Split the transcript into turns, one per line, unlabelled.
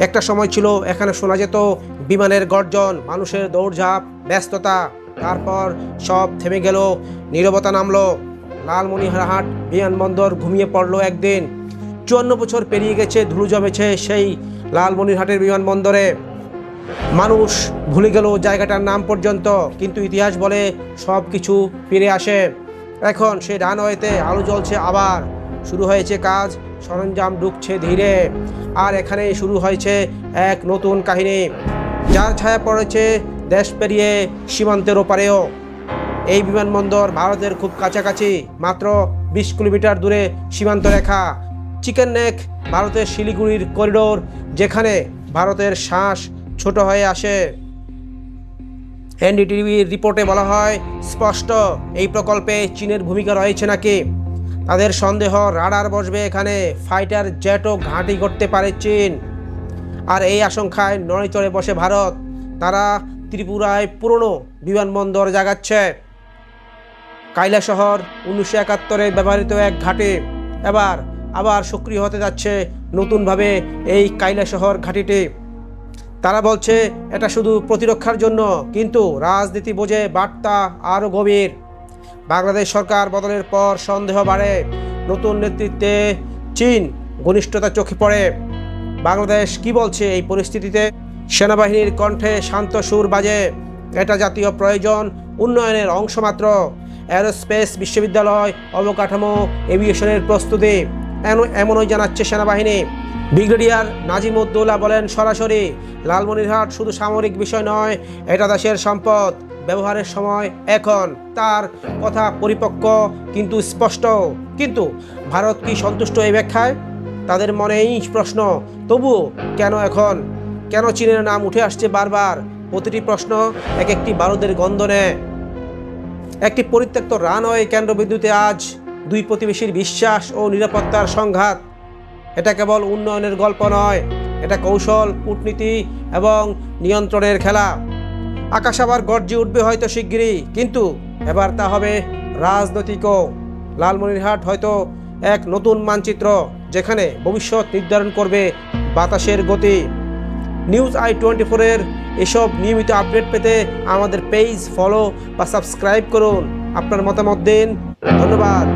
একটা সময় ছিল, এখানে শোনা যেত বিমানের গর্জন, মানুষের দৌড়ঝাঁপ, ব্যস্ততা। তারপর সব থেমে গেল, নীরবতা নামলো। লালমনিরহাট বিমানবন্দর ঘুমিয়ে পড়ল একদিন। চুয়ান্ন বছর পেরিয়ে গেছে, ধুলো জমেছে সেই লালমনিরহাটের বিমানবন্দরে। মানুষ ভুলে গেল জায়গাটার নাম পর্যন্ত, কিন্তু ইতিহাস বলে সব কিছু ফিরে আসে। এখন সেই রানওয়েতে আলো জ্বলছে আবার। শুরু হয়েছে কাজ সরঞ্জাম ঢুকছে ধীরে। আর এখানে শুরু হয়েছে এক নতুন কাহিনী। যার ছায়া পড়েছে দেশ পেরিয়ে সীমান্তের ওপারেও। এই বিমানবন্দর ভারতের খুব কাছাকাছি, মাত্র বিশ কিলোমিটার দূরে সীমান্ত রেখা। চিকেন নেক ভারতের শিলিগুড়ির করিডোর, যেখানে ভারতের শ্বাস ছোট হয়ে আসে। এনডিটিভির রিপোর্টে বলা হয়, স্পষ্ট, এই প্রকল্পে চীনের ভূমিকা রয়েছে নাকি? তাদের সন্দেহ, রাডার বসবে এখানে। ফাইটার জেটও ঘাঁটি করতে পারে চীন। আর এই আশঙ্কায় নড়েচড়ে বসে ভারত। তারা ত্রিপুরায় পুরনো বিমানবন্দর জাগাচ্ছে। কাইলা শহর উনিশশো একাত্তরে ব্যবহৃত এক ঘাটে। এবার আবার সক্রিয় হতে যাচ্ছে নতুনভাবে এই কাইলা শহর ঘাটিটি। তারা বলছে, এটা শুধু প্রতিরক্ষার জন্য, কিন্তু রাজনীতি বোঝে বার্তা আরও গভীর। বাংলাদেশ সরকার বদলের পর সন্দেহ বাড়ে। নতুন নেতৃত্বে চীন ঘনিষ্ঠতা চোখে পড়ে। বাংলাদেশ কি বলছে এই পরিস্থিতিতে? সেনাবাহিনীর কণ্ঠে শান্ত সুর বাজে। এটা জাতীয় প্রয়োজন উন্নয়নের অংশ মাত্র। অ্যারোস্পেস বিশ্ববিদ্যালয় অবকাঠামো এভিয়েশনের প্রস্তুতি। এমন- এমনই জানাচ্ছে সেনাবাহিনী। ব্রিগেডিয়ার নাজিমুদ্দৌলা বলেন, সরাসরি লালমনিরহাট শুধু সামরিক বিষয় নয়, এটা দেশের সম্পদ। ব্যবহারের সময় এখন তার কথা পরিপক্ক, কিন্তু স্পষ্ট। কিন্তু ভারত কি সন্তুষ্ট এই ব্যাখ্যায়? তাদের মনেই প্রশ্ন, তবুও কেন এখন? কেন চীনের নাম উঠে আসছে বারবার? প্রতিটি প্রশ্ন এক একটি বারুদের গন্ধ নেয়। একটি পরিত্যক্ত রানওয়ে কেন্দ্রবিন্দুতে আজ দুই প্রতিবেশীর বিশ্বাস ও নিরাপত্তার সংঘাত। এটা কেবল উন্নয়নের গল্প নয়, এটা কৌশল, কূটনীতি এবং নিয়ন্ত্রণের খেলা। আকাশ আবার গর্জে উঠবে হয়তো শিগগিরই, কিন্তু এবার তা হবে রাজনৈতিকও লালমনিরহাট হয়তো এক নতুন মানচিত্র, যেখানে ভবিষ্যৎ নির্ধারণ করবে বাতাসের গতি। নিউজ আই টোয়েন্টি ফোরের এসব নিয়মিত আপডেট পেতে আমাদের পেজ ফলো বা সাবস্ক্রাইব করুন। আপনার মতামত দিন। ধন্যবাদ।